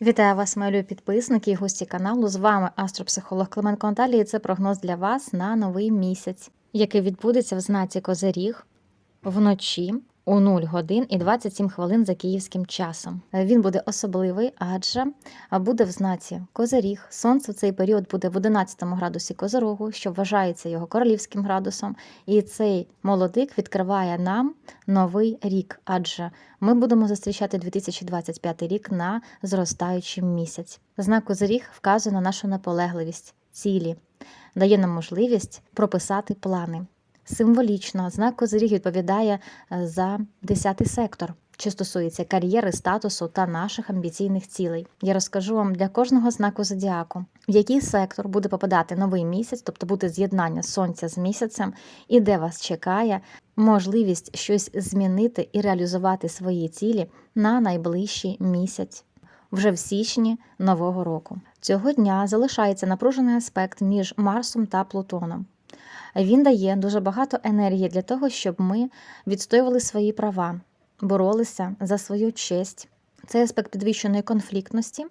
Вітаю вас, мої підписники і гості каналу. З вами астропсихолог Клименко Наталія. і Це прогноз для вас на новий місяць, який відбудеться в знаці Козиріг вночі у 0 годин і 27 хвилин за київським часом. Він буде особливий, адже буде в знаці Козиріг. Сонце в цей період буде в 11 градусі Козирогу, що вважається його королівським градусом. І цей молодик відкриває нам новий рік, адже ми будемо зустрічати 2025 рік на зростаючий місяць. Знак Козиріг вказує на нашу наполегливість, цілі, дає нам можливість прописати плани. Символічно знак Козиріг відповідає е, за 10 сектор, що стосується кар'єри, статусу та наших амбіційних цілей. Я розкажу вам для кожного знаку зодіаку, в який сектор буде попадати новий місяць, тобто буде з'єднання сонця з місяцем, і де вас чекає можливість щось змінити і реалізувати свої цілі на найближчий місяць. Вже в січні нового року цього дня залишається напружений аспект між Марсом та Плутоном. Він дає дуже багато енергії для того, щоб ми відстоювали свої права, боролися за свою честь. Це аспект підвищеної конфліктності,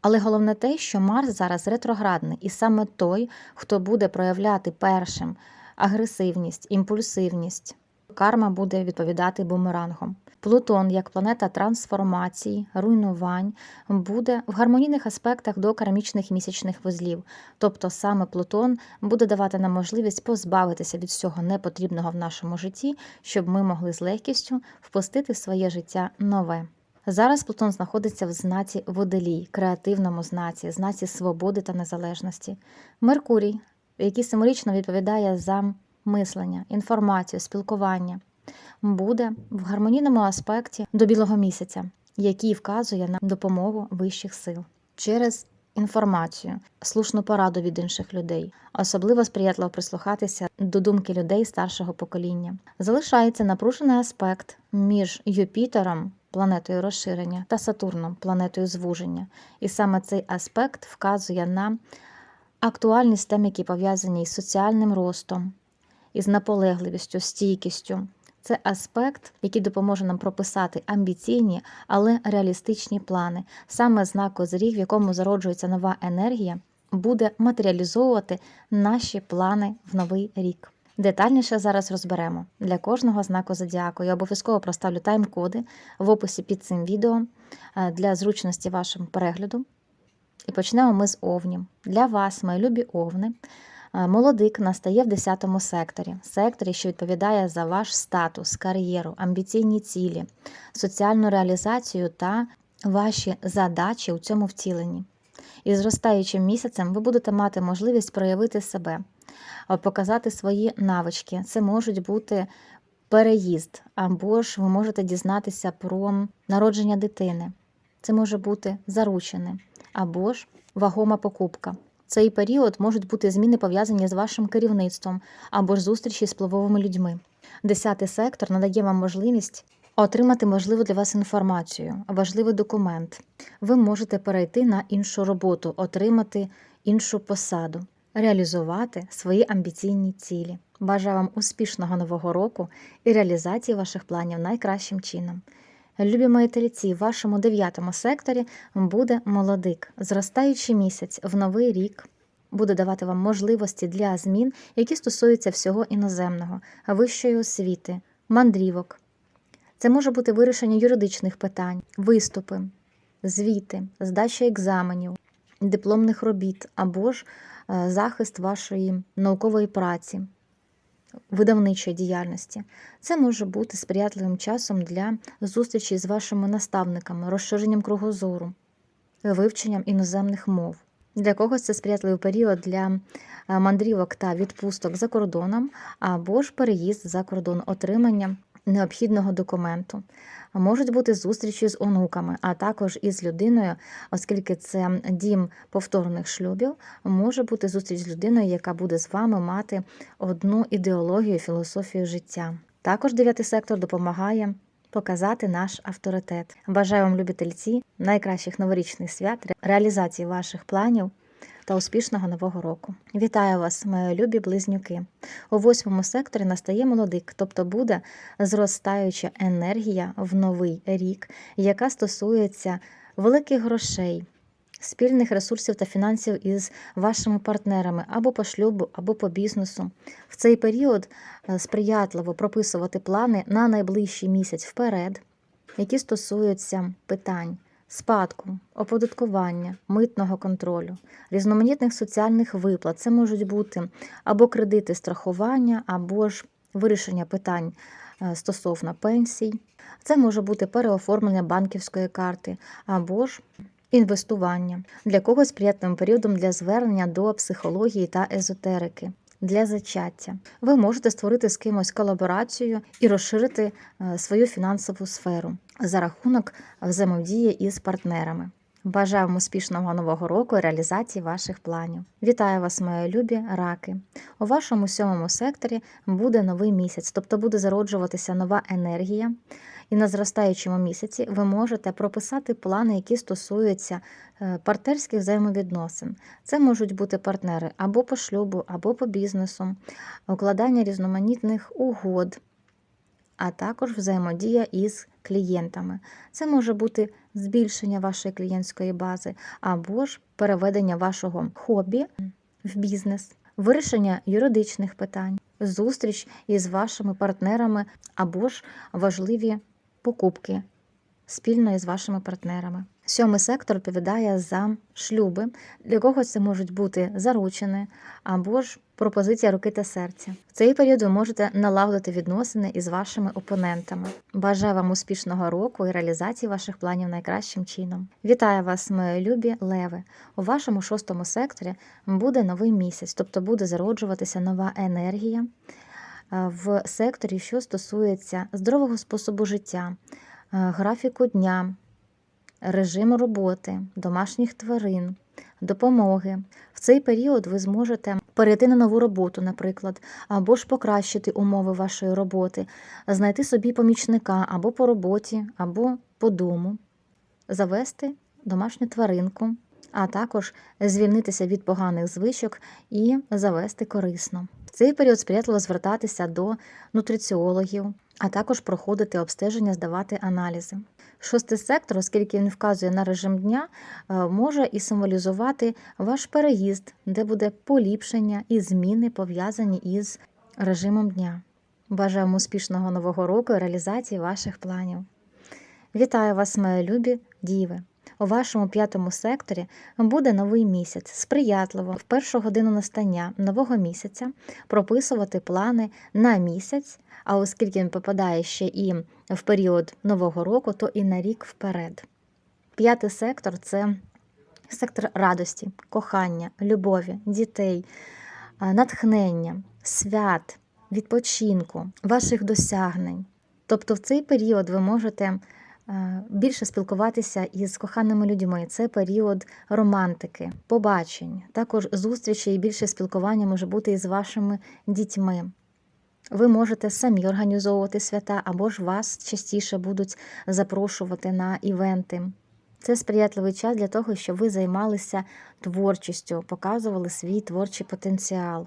але головне те, що Марс зараз ретроградний, і саме той, хто буде проявляти першим агресивність, імпульсивність, карма буде відповідати бумерангом. Плутон, як планета трансформації, руйнувань, буде в гармонійних аспектах до кармічних місячних вузлів. Тобто саме Плутон буде давати нам можливість позбавитися від всього непотрібного в нашому житті, щоб ми могли з легкістю впустити в своє життя нове. Зараз Плутон знаходиться в знаці водолій, креативному знаці, знаці свободи та незалежності. Меркурій, який символічно відповідає за мислення, інформацію, спілкування буде в гармонійному аспекті до білого місяця, який вказує на допомогу вищих сил через інформацію, слушну пораду від інших людей, особливо сприятливо прислухатися до думки людей старшого покоління. Залишається напружений аспект між Юпітером. Планетою розширення та Сатурном, планетою звуження. І саме цей аспект вказує на актуальність тем, які пов'язані із соціальним ростом, із наполегливістю, стійкістю, це аспект, який допоможе нам прописати амбіційні, але реалістичні плани. Саме знак Козиріг, в якому зароджується нова енергія, буде матеріалізовувати наші плани в новий рік. Детальніше зараз розберемо для кожного знаку зодіаку. Я обов'язково проставлю тайм-коди в описі під цим відео е, для зручності вашого перегляду. І почнемо ми з овнів. Для вас, мої любі овни. Е, молодик настає в 10 секторі, секторі, що відповідає за ваш статус, кар'єру, амбіційні цілі, соціальну реалізацію та ваші задачі у цьому втіленні. І зростаючим місяцем ви будете мати можливість проявити себе, е, показати свої навички. Це можуть бути переїзд, або ж ви можете дізнатися про народження дитини. Це може бути заручене, або ж вагома покупка цей період можуть бути зміни пов'язані з вашим керівництвом або ж зустрічі з впливовими людьми. Десятий сектор надає вам можливість отримати можливу для вас інформацію, важливий документ. Ви можете перейти на іншу роботу, отримати іншу посаду, реалізувати свої амбіційні цілі. Бажаю вам успішного нового року і реалізації ваших планів найкращим чином. Любі мої тельці, в вашому дев'ятому секторі буде молодик. Зростаючий місяць в новий рік буде давати вам можливості для змін, які стосуються всього іноземного, вищої освіти, мандрівок. Це може бути вирішення юридичних питань, виступи, звіти, здача екзаменів, дипломних робіт або ж е, захист вашої наукової праці видавничої діяльності. Це може бути сприятливим часом для зустрічі з вашими наставниками, розширенням кругозору, вивченням іноземних мов. Для когось це сприятливий період для е, мандрівок та відпусток за кордоном або ж переїзд за кордон, отримання необхідного документу. Можуть бути зустрічі з онуками, а також із людиною, оскільки це дім повторних шлюбів, може бути зустріч з людиною, яка буде з вами мати одну ідеологію, філософію життя. Також дев'ятий сектор допомагає показати наш авторитет. Бажаю вам, любительці, найкращих новорічних свят, реалізації ваших планів та успішного нового року. Вітаю вас, мої любі близнюки! У восьмому секторі настає молодик, тобто буде зростаюча енергія в новий рік, яка стосується великих грошей, спільних ресурсів та фінансів із вашими партнерами або по шлюбу, або по бізнесу. В цей період е, сприятливо прописувати плани на найближчий місяць вперед, які стосуються питань спадку, оподаткування, митного контролю, різноманітних соціальних виплат. Це можуть бути або кредити страхування, або ж вирішення питань е, стосовно пенсій. Це може бути переоформлення банківської карти або ж інвестування для когось приятним періодом для звернення до психології та езотерики. Для зачаття ви можете створити з кимось колаборацію і розширити е, свою фінансову сферу за рахунок взаємодії із партнерами. Бажаю вам успішного нового року і реалізації ваших планів. Вітаю вас, мої любі раки! У вашому сьомому секторі буде новий місяць, тобто буде зароджуватися нова енергія. І на зростаючому місяці ви можете прописати плани, які стосуються е, партнерських взаємовідносин. Це можуть бути партнери або по шлюбу, або по бізнесу, укладання різноманітних угод, а також взаємодія із клієнтами. Це може бути збільшення вашої клієнтської бази, або ж переведення вашого хобі в бізнес, вирішення юридичних питань, зустріч із вашими партнерами, або ж важливі покупки спільно із вашими партнерами. Сьомий сектор відповідає за шлюби. Для когось це можуть бути заручини або ж пропозиція руки та серця. В цей період ви можете налагодити відносини із вашими опонентами. Бажаю вам успішного року і реалізації ваших планів найкращим чином. Вітаю вас, мої любі леви! У вашому шостому секторі буде новий місяць, тобто буде зароджуватися нова енергія в секторі, що стосується здорового способу життя, е, графіку дня, режиму роботи, домашніх тварин, допомоги. В цей період ви зможете перейти на нову роботу, наприклад, або ж покращити умови вашої роботи, знайти собі помічника або по роботі, або по дому, завести домашню тваринку, а також звільнитися від поганих звичок і завести корисно. Цей період сприятливо звертатися до нутриціологів, а також проходити обстеження, здавати аналізи. Шостий сектор, оскільки він вказує на режим дня, е, може і символізувати ваш переїзд, де буде поліпшення і зміни пов'язані із режимом дня. Бажаємо успішного нового року і реалізації ваших планів. Вітаю вас, мої любі діви! У вашому п'ятому секторі буде новий місяць, сприятливо в першу годину настання нового місяця прописувати плани на місяць, а оскільки він попадає ще і в період нового року, то і на рік вперед. П'ятий сектор це сектор радості, кохання, любові, дітей, натхнення, свят, відпочинку, ваших досягнень. Тобто в цей період ви можете більше спілкуватися із коханими людьми. Це період романтики, побачень, також зустрічі і більше спілкування може бути із вашими дітьми. Ви можете самі організовувати свята, або ж вас частіше будуть запрошувати на івенти. Це сприятливий час для того, щоб ви займалися творчістю, показували свій творчий потенціал.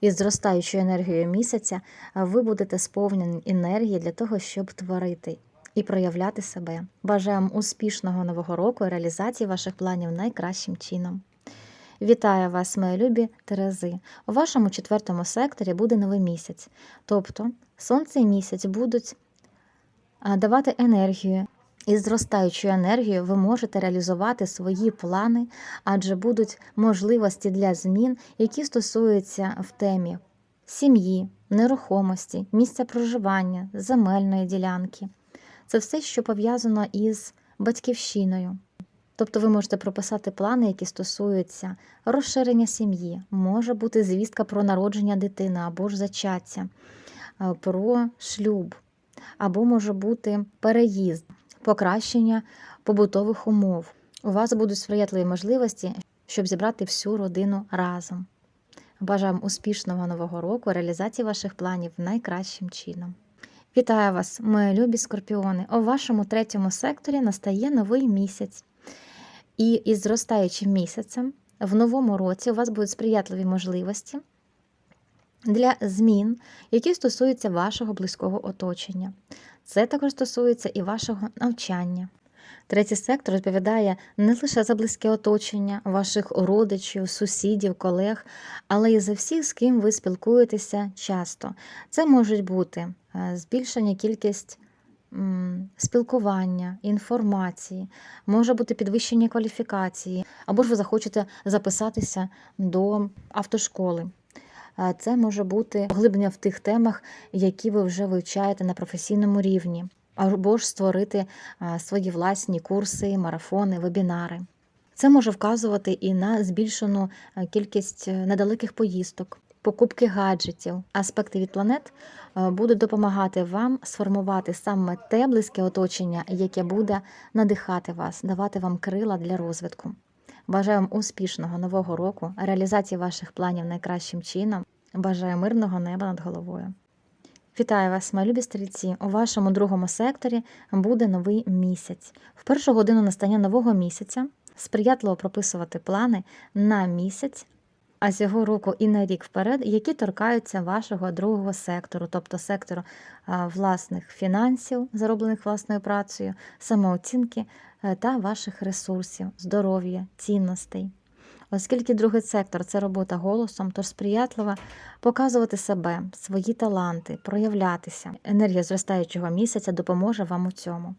Із зростаючою енергією місяця ви будете сповнені енергії для того, щоб творити і проявляти себе. Бажаємо успішного нового року і реалізації ваших планів найкращим чином. Вітаю вас, мої любі Терези! У вашому четвертому секторі буде новий місяць. Тобто сонце і місяць будуть давати енергію. І зростаючою енергією ви можете реалізувати свої плани, адже будуть можливості для змін, які стосуються в темі сім'ї, нерухомості, місця проживання, земельної ділянки. Це все, що пов'язано із батьківщиною. Тобто ви можете прописати плани, які стосуються розширення сім'ї, може бути звістка про народження дитини або ж зачаття, про шлюб, або може бути переїзд, покращення побутових умов. У вас будуть сприятливі можливості, щоб зібрати всю родину разом. Бажаємо успішного нового року, реалізації ваших планів найкращим чином. Вітаю вас, мої любі скорпіони! У вашому третьому секторі настає новий місяць. І із зростаючим місяцем в новому році у вас будуть сприятливі можливості для змін, які стосуються вашого близького оточення. Це також стосується і вашого навчання. Третій сектор відповідає не лише за близьке оточення ваших родичів, сусідів, колег, але й за всіх, з ким ви спілкуєтеся часто. Це можуть бути збільшення кількість спілкування, інформації, може бути підвищення кваліфікації, або ж ви захочете записатися до автошколи. Е, Це може бути поглиблення в тих темах, які ви вже вивчаєте на професійному рівні, або ж створити е, свої власні курси, марафони, вебінари. Це може вказувати і на збільшену е, кількість е, недалеких поїздок, покупки гаджетів. Аспекти від планет е, будуть допомагати вам сформувати саме те близьке оточення, яке буде надихати вас, давати вам крила для розвитку. Бажаю вам успішного нового року, реалізації ваших планів найкращим чином. Бажаю мирного неба над головою. Вітаю вас, мої любі стрільці! У вашому другому секторі буде новий місяць. В першу годину настання нового місяця сприятливо прописувати плани на місяць, а цього року і на рік вперед, які торкаються вашого другого сектору, тобто сектору власних фінансів, зароблених власною працею, самооцінки е, та ваших ресурсів, здоров'я, цінностей. Оскільки другий сектор це робота голосом, тож сприятливо показувати себе, свої таланти, проявлятися. Енергія зростаючого місяця допоможе вам у цьому.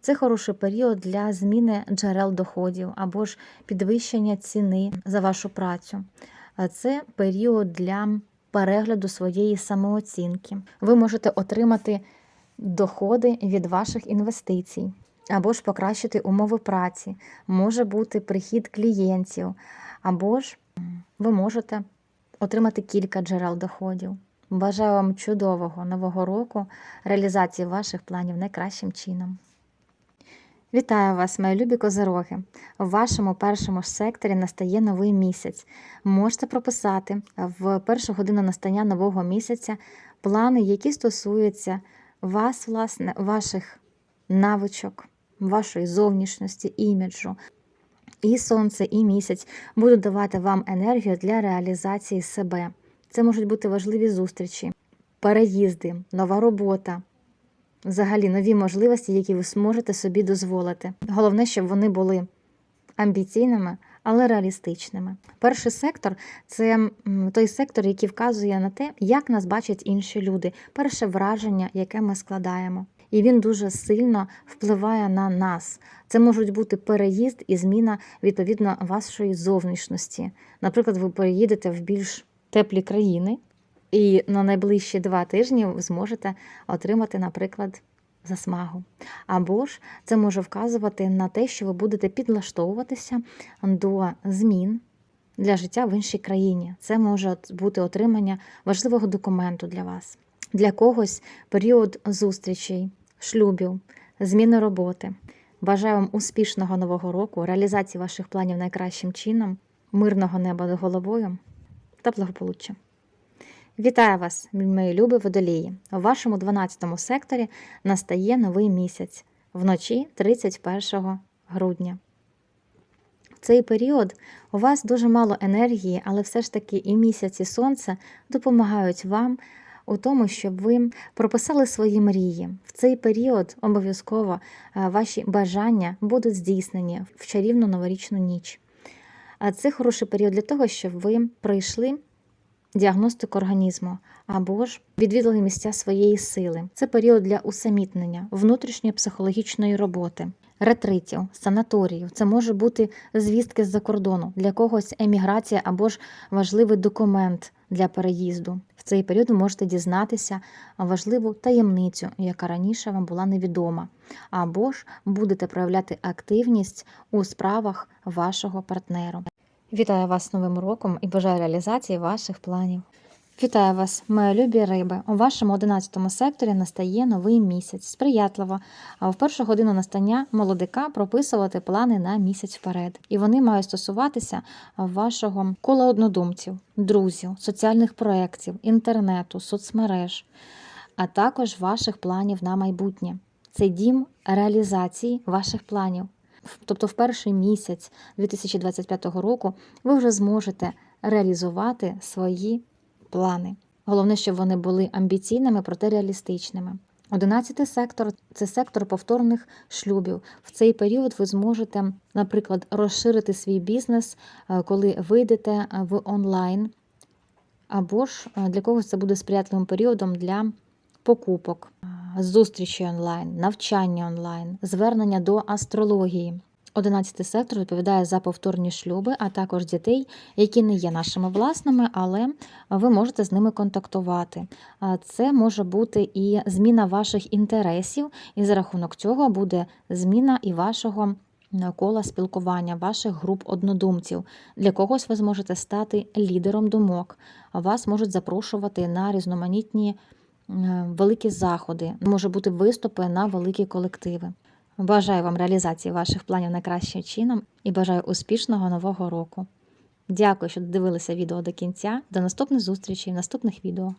Це хороший період для зміни джерел доходів або ж підвищення ціни за вашу працю. Це період для перегляду своєї самооцінки. Ви можете отримати доходи від ваших інвестицій або ж покращити умови праці, може бути прихід клієнтів, або ж ви можете отримати кілька джерел доходів. Бажаю вам чудового нового року, реалізації ваших планів найкращим чином. Вітаю вас, мої любі козироги! В вашому першому секторі настає новий місяць. Можете прописати в першу годину настання нового місяця плани, які стосуються вас, власне, ваших навичок, вашої зовнішності, іміджу. І сонце, і місяць будуть давати вам енергію для реалізації себе. Це можуть бути важливі зустрічі, переїзди, нова робота, взагалі нові можливості, які ви зможете собі дозволити. Головне, щоб вони були амбіційними, але реалістичними. Перший сектор це той сектор, який вказує на те, як нас бачать інші люди, перше враження, яке ми складаємо. І він дуже сильно впливає на нас. Це можуть бути переїзд і зміна відповідно вашої зовнішності. Наприклад, ви переїдете в більш теплі країни, і на найближчі два тижні ви зможете отримати, наприклад, засмагу. Або ж це може вказувати на те, що ви будете підлаштовуватися до змін для життя в іншій країні. Це може бути отримання важливого документу для вас. Для когось період зустрічей, шлюбів, зміни роботи. Бажаю вам успішного нового року, реалізації ваших планів найкращим чином, мирного неба над головою та благополуччя. Вітаю вас, мої любі водолії! У вашому 12 секторі настає новий місяць вночі 31 грудня. В цей період у вас дуже мало енергії, але все ж таки і місяць, і сонце допомагають вам у тому, щоб ви прописали свої мрії. В цей період обов'язково е, ваші бажання будуть здійснені в чарівну новорічну ніч. Це хороший період для того, щоб ви пройшли діагностику організму або ж відвідали місця своєї сили. Це період для усамітнення, внутрішньої психологічної роботи. Ретритів, санаторіїв, це може бути звістки з-за кордону, для когось еміграція або ж важливий документ для переїзду. В цей період ви можете дізнатися важливу таємницю, яка раніше вам була невідома, або ж будете проявляти активність у справах вашого партнеру. Вітаю вас з Новим роком і бажаю реалізації ваших планів. Вітаю вас, мої любі риби. У вашому 11 секторі настає новий місяць. Сприятливо. А в першу годину настання молодика прописувати плани на місяць вперед. І вони мають стосуватися вашого кола однодумців, друзів, соціальних проєктів, інтернету, соцмереж, а також ваших планів на майбутнє. Це дім реалізації ваших планів. Тобто, в перший місяць 2025 року ви вже зможете реалізувати свої плани. Головне, щоб вони були амбіційними, проте реалістичними. Одинадцятий сектор це сектор повторних шлюбів. В цей період ви зможете, наприклад, розширити свій бізнес, е, коли вийдете е, в онлайн, або ж е, для когось це буде сприятливим періодом для покупок, зустрічі онлайн, навчання онлайн, звернення до астрології. Одинадцятий сектор відповідає за повторні шлюби, а також дітей, які не є нашими власними, але ви можете з ними контактувати. Це може бути і зміна ваших інтересів, і за рахунок цього буде зміна і вашого е, кола спілкування, ваших груп однодумців. Для когось ви зможете стати лідером думок, вас можуть запрошувати на різноманітні великі заходи, може бути виступи на великі колективи. Бажаю вам реалізації ваших планів найкращим чином і бажаю успішного нового року. Дякую, що додивилися відео до кінця. До наступних зустрічей в наступних відео.